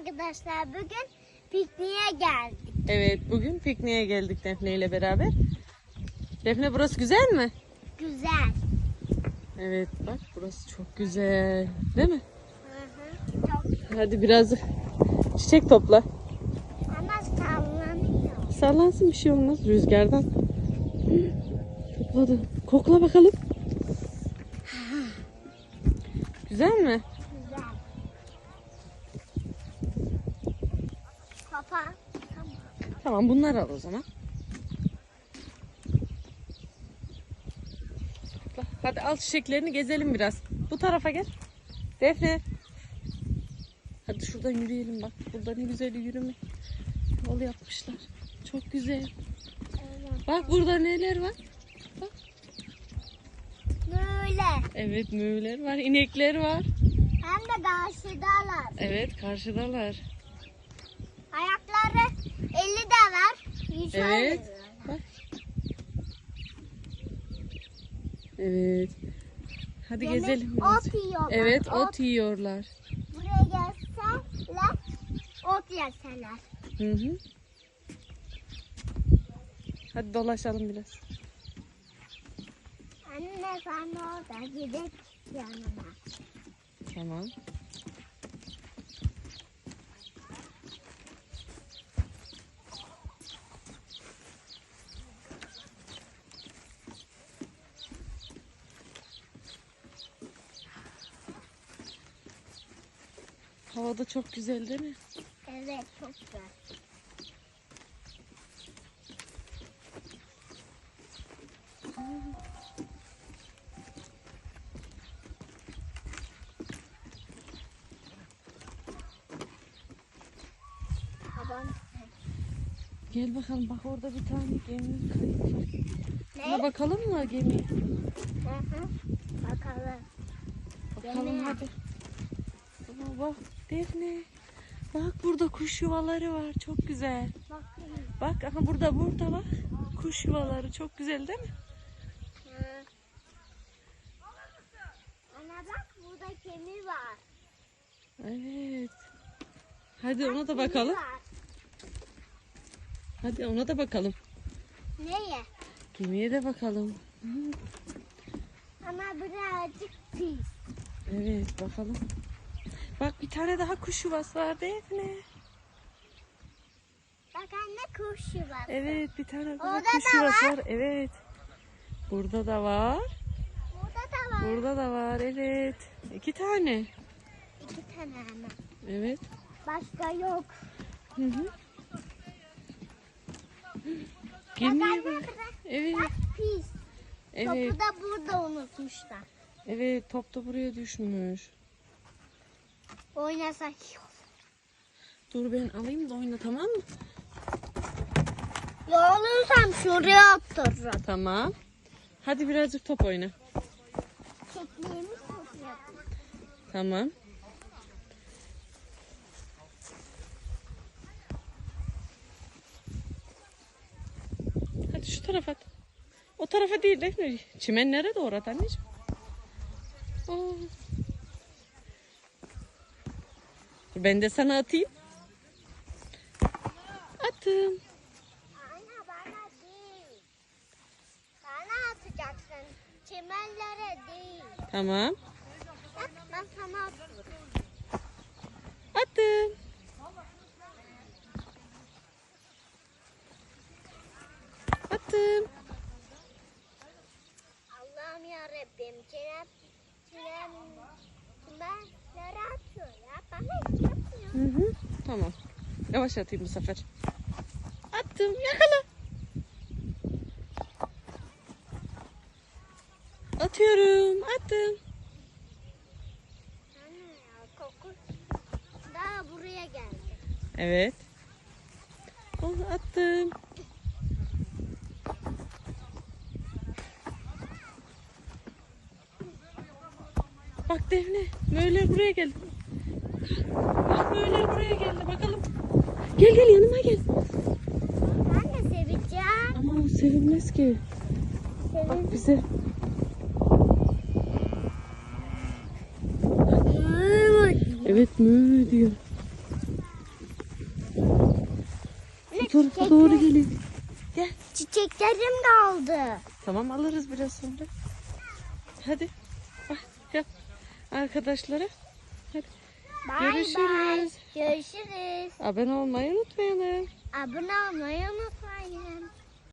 arkadaşlar. Bugün pikniğe geldik. Evet bugün pikniğe geldik Defne ile beraber. Defne burası güzel mi? Güzel. Evet bak burası çok güzel. Değil mi? Hı hı. Çok Hadi biraz çiçek topla. ama sallanıyor. Sallansın bir şey olmaz rüzgardan. Topladı. Kokla bakalım. Güzel mi? Güzel. Papa. Tamam. Tamam bunları al o zaman. Hadi al çiçeklerini gezelim biraz. Bu tarafa gel. Defne. Hadi şuradan yürüyelim bak. Burada ne güzel yürüme. Yol yapmışlar. Çok güzel. Evet. Bak burada neler var? Böyle. Evet müğüler var, inekler var. Hem de karşıdalar. Evet karşıdalar. Ayakları 50 de var. Evet. Bak. Evet. Hadi Yemek gezelim. Ot yiyorlar. Evet ot yiyorlar. Buraya gelseler ot yeseler. Hı hı. Hadi dolaşalım biraz. Anne sen orada gidip yanına. Tamam. Hava da çok güzel değil mi? Evet çok güzel. Gel bakalım bak orada bir tane gemi kayık var. Buna ne? bakalım mı gemiye? Hı hı. Bakalım. Bakalım Gemi. hadi. Aa, bak Defne. Bak burada kuş yuvaları var. Çok güzel. Bak aha burada burada bak. Kuş yuvaları çok güzel değil mi? Hı. Ana bak burada kemir var. Evet. Hadi ona da bakalım. var. Hadi ona da bakalım. Neye? Gemiye de bakalım. Hı, Ama birazcık pis. Evet bakalım. Bak bir tane daha kuş yuvası var Defne. Bak anne kuş yuvası. Evet bir tane daha Orada kuş da yuvası var. var. Evet. Burada da var. Burada da var. Burada da var. Evet. İki tane. İki tane ama. Evet. Başka yok. Hı hı. Gemiye bak. Evet. Bak pis. Evet. Topu da burada unutmuşlar. Evet top da buraya düşmüş. Oynasak iyi olur. Dur ben alayım da oyna tamam mı? Yorulursam şuraya otururum. Tamam. Hadi birazcık top oyna. Çekmeğimi çok yapayım. Tamam. Hadi şu tarafa at. O tarafa değil Defne. Çimenlere doğru at anneciğim. Aa. Ben de sana atayım. Attım. Anne bana değil. Bana atacaksın. Çimenlere değil. Tamam. Bak ben sana atıyorum. Attım. Attım. Allah'ım yarabbim. Çilem, çilem, çimenlere atıyor ya. Hı hı. Tamam. Yavaş atayım bu sefer. Attım. Yakala. Atıyorum. Attım. Daha buraya geldi. Evet. Oh, attım. Bak Defne. Möller buraya geldi. Bak Möller buraya geldi. Bakalım. Gel gel yanıma gel. Ben de seveceğim. Ama o sevilmez ki. Sevin. Bak bize. Evet mü diyor. tarafa doğru geliyor. Gel. Çiçeklerim kaldı. Tamam alırız biraz sonra. Hadi. Ah, gel. Arkadaşlara. Hadi. Bay Görüşürüz. bay. Görüşürüz. Abone olmayı unutmayalım. Abone olmayı unutmayın.